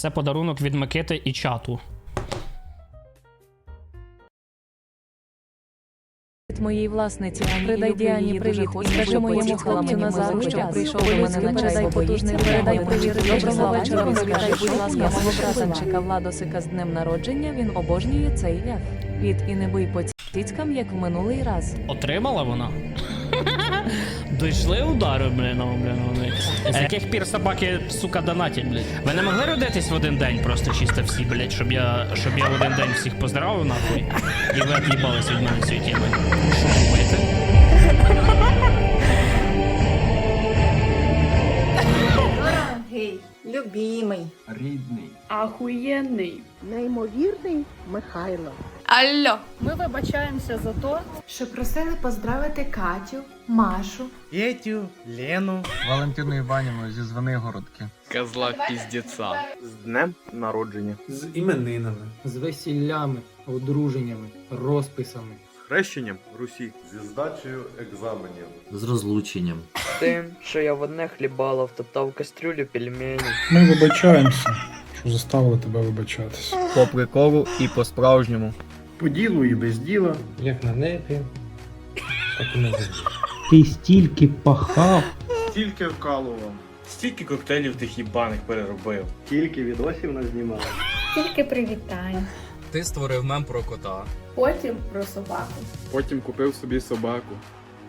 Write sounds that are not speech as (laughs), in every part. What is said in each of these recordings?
Це подарунок від Микити і чату. Від моєї власниці Передай Діані привіт і скажи моєму хлопцю Назару, що прийшов до мене на чай, потужний передай привіт доброго вечора. Скажи, будь ласка, свого братанчика Владосика з днем народження. Він обожнює цей ляв. Від і не бий по як в минулий раз. Отримала вона? (laughs) Дійшли удари, блін, ну, блін, вони. З яких пір собаки, сука, донатять, блядь? Ви не могли родитись в один день просто чисто всі, блядь, щоб я, щоб я в один день всіх поздравив нахуй, і ви від'їбались від мене цієї теми. Що думаєте? Дорогий, любимий, Рідний. Ахуєнний. неймовірний Михайло. Алло, ми вибачаємося за то, що просили поздравити Катю, Машу, Петю, Лену. Валентину Іванівну зі Звенигородки. Козла піздеця. З днем народження. з іменинами, з весіллями, одруженнями, розписами. Хрещенням Русі. Зі здачею екзаменів. З розлученням. Тим, що я в одне хлібало втоптав в кастрюлю пельмені. Ми вибачаємося, що заставили тебе вибачатись. По приколу і по-справжньому. По ділу і без діла. Як на небі, так і на землі. Ти стільки пахав. Стільки вкалував. Стільки коктейлів тих їбаних переробив. Тільки відосів назнімав. Стільки привітань. Ти створив мем про кота. Потім про собаку. Потім купив собі собаку.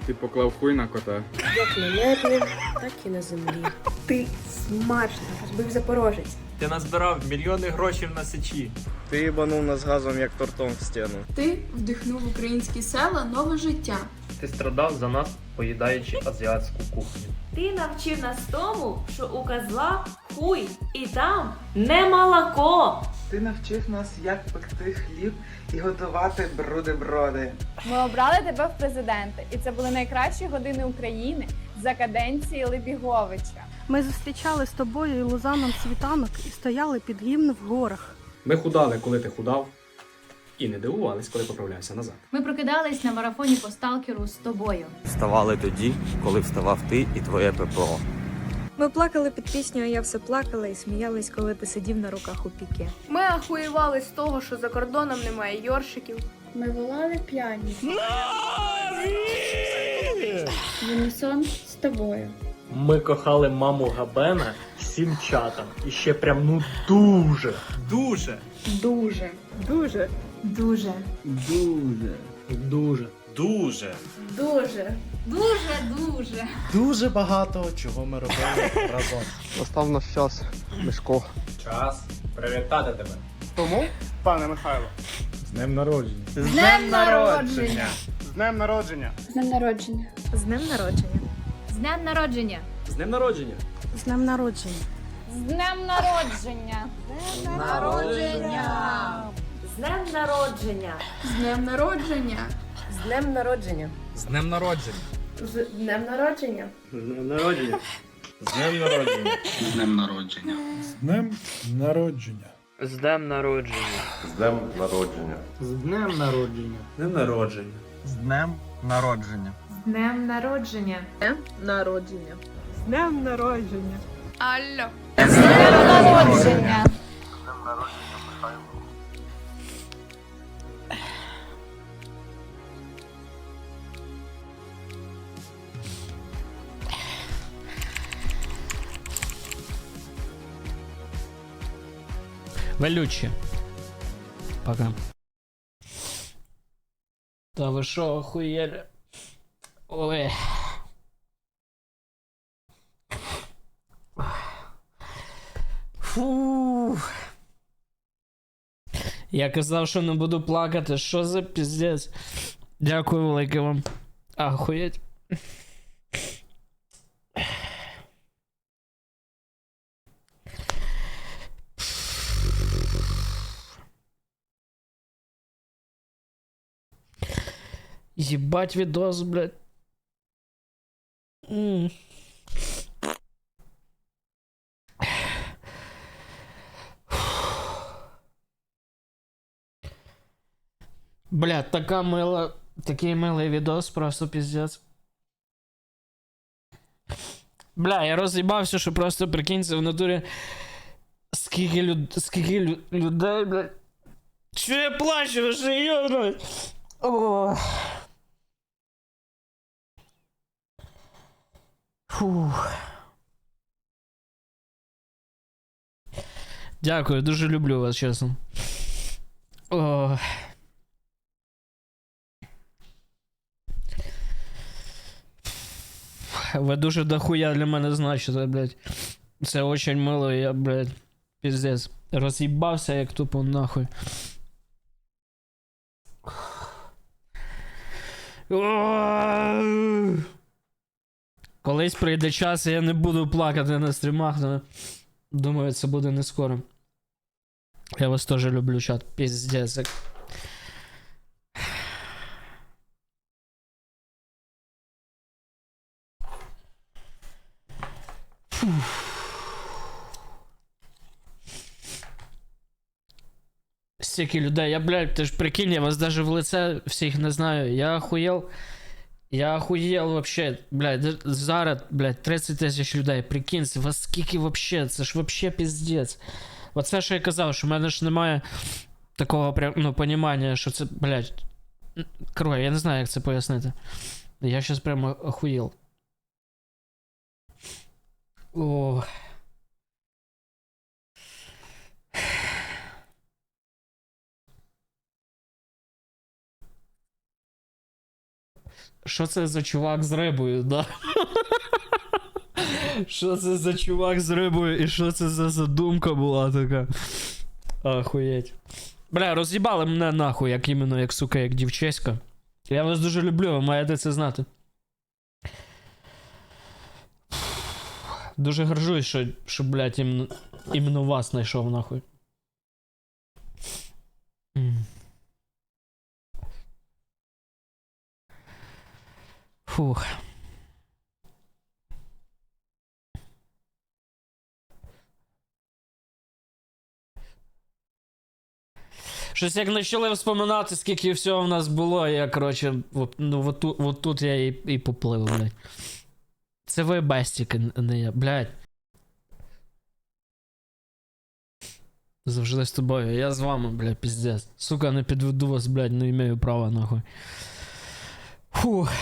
Ти поклав хуй на кота. Як на небі, так і на землі. Ти смачно, розбив запорожець. Ти назбирав мільйони грошей на сечі. Ти їбанув нас газом як тортом в стіну. ти вдихнув в українські села нове життя. Ти страдав за нас, поїдаючи азіатську кухню. Ти навчив нас тому, що у козла хуй і там не молоко. Ти навчив нас, як пекти хліб і готувати бруди-броди. Ми обрали тебе в президенти, і це були найкращі години України за каденції Лебіговича. Ми зустрічали з тобою і Лузаном світанок і стояли під гімн в горах. Ми худали, коли ти худав, і не дивувались, коли поправлявся назад. Ми прокидались на марафоні по сталкеру з тобою. Вставали тоді, коли вставав ти і твоє ППО. Ми плакали під пісню, а я все плакала і сміялись, коли ти сидів на руках у піке. Ми ахуєвали з того, що за кордоном немає йоршиків. Ми волали п'яні. В унісон з тобою. Ми кохали маму Габена всім чатом. І ще прям ну дуже. Дуже. Дуже. Дуже. Дуже. Дуже. Дуже. Дуже. Дуже. Дуже, дуже. Дуже багато чого ми робили разом. Настав наш час, Мишко. Час привітати тебе. Тому, пане Михайло, З днем народження. З днем народження! з днем народження. З днем народження. З днем народження. З днем народження. З днем народження. З днем народження. З днем народження. З днем народження. З днем народження. З днем народження. З днем народження. З днем народження. З днем народження. З днем народження. З днем народження. З днем народження. З днем народження. З днем народження. З днем народження. З днем народження. З Днем народження. З днем народження. З днем народження. Народження. З днем народження. Алло. З днем народження. Велючі. Пока. Та ви що, охуєли? Ой. Фу. Я казав, що не буду плакати. Що за піздець? Дякую велике вам. Ахуєть. Ебать видос, блядь. М. Бля, така мила, такий милий відос, просто піздець. Бля, я роз'їбався, що просто прикинься в натурі. Скільки люд... Скільки лю... людей, блядь. Чо я плачу, вже йобну? О. Фух. Дякую, дуже люблю вас, чесно. О. Ви дуже дохуя для мене значите, блядь. Це очень мило, я, блядь, піздець. Роз'їбався як тупо нахуй. О! Колись прийде час, і я не буду плакати на стрімах, але думаю, це буде не скоро. Я вас теж люблю, чат. Піздець. Стільки людей. Я, блядь, ти ж прикинь, я вас даже в лице всіх не знаю. Я охуєл. Я охуєл вообще, блядь, зараз, блядь, 30 тисяч людей. Прикинь, це вас скільки вообще, це ж вообще піздець. Оце, що я казав, що в мене ж немає такого прям, ну, понімання, що це, блядь. Короче, я не знаю, як це пояснити. Я щас прямо охуєл. О. Що це за чувак з рибою, да? Що це за чувак з рибою і що це за задумка була така? Охуєть. Бля, роз'їбали мене нахуй, як іменно, як сука, як дівчеська. Я вас дуже люблю, ви маєте це знати. Дуже горжусь, що, що блядь, іменно, іменно вас знайшов нахуй. Фух. Щось як почали вспоминати, скільки всього в нас було, я, коротше, от, ну, от, от тут я і, і поплив, блядь. Це ви бастіки, не я, блядь. Завжди з тобою. Я з вами, блядь, піздець. Сука, не підведу вас, блядь, не маю права, нахуй. Фух.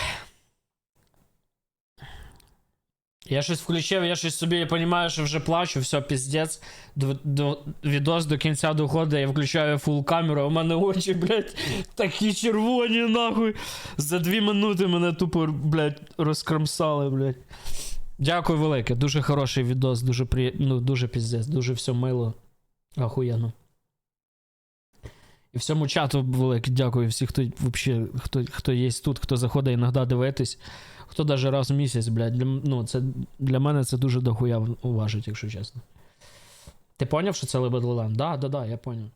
Я щось включив, я щось собі я розумію, що вже плачу, все, піздець. До, до, відос до кінця доходить, я включаю фул камеру, а у мене очі, блядь, такі червоні, нахуй. За дві минути мене тупо, блядь, розкромсали, блядь. Дякую велике, дуже хороший відос, дуже при... ну, дуже піздець, дуже все мило. Охуєнно. І всьому чату велике дякую всіх, хто вообще, хто, хто є тут, хто заходить іноді дивитись. Хто даже раз в місяць, блядь, для, ну, це, для мене це дуже дохуя уважить, якщо чесно. Ти поняв, що це Лебедолан? Да, да, да, я поняв.